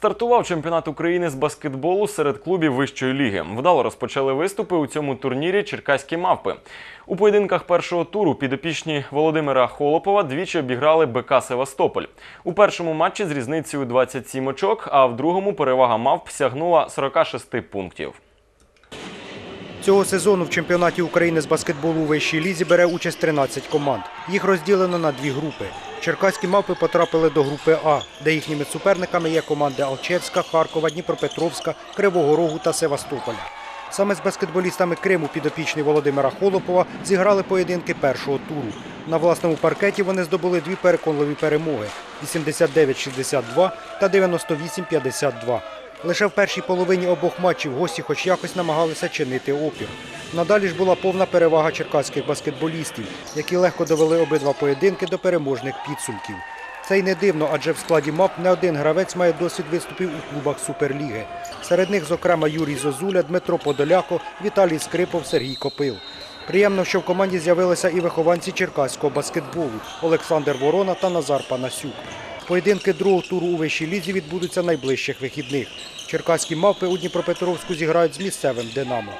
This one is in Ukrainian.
Стартував чемпіонат України з баскетболу серед клубів вищої ліги. Вдало розпочали виступи у цьому турнірі черкаські мавпи. У поєдинках першого туру підопічні Володимира Холопова двічі обіграли БК Севастополь. У першому матчі з різницею 27 очок, а в другому перевага мавп сягнула 46 пунктів. Цього сезону в чемпіонаті України з баскетболу у вищій лізі бере участь 13 команд. Їх розділено на дві групи. Черкаські мавпи потрапили до групи А, де їхніми суперниками є команди Алчевська, Харкова, Дніпропетровська, Кривого Рогу та Севастополя. Саме з баскетболістами Криму підопічні Володимира Холопова зіграли поєдинки першого туру. На власному паркеті вони здобули дві переконливі перемоги 89-62 та 98-52. Лише в першій половині обох матчів гості хоч якось намагалися чинити опір. Надалі ж була повна перевага черкаських баскетболістів, які легко довели обидва поєдинки до переможних підсумків. Це й не дивно, адже в складі МАП не один гравець має досвід виступів у клубах Суперліги. Серед них, зокрема, Юрій Зозуля, Дмитро Подоляко, Віталій Скрипов, Сергій Копил. Приємно, що в команді з'явилися і вихованці черкаського баскетболу Олександр Ворона та Назар Панасюк. Поєдинки другого туру у вищій лізі відбудуться найближчих вихідних. Черкаські мавпи у Дніпропетровську зіграють з місцевим Динамо.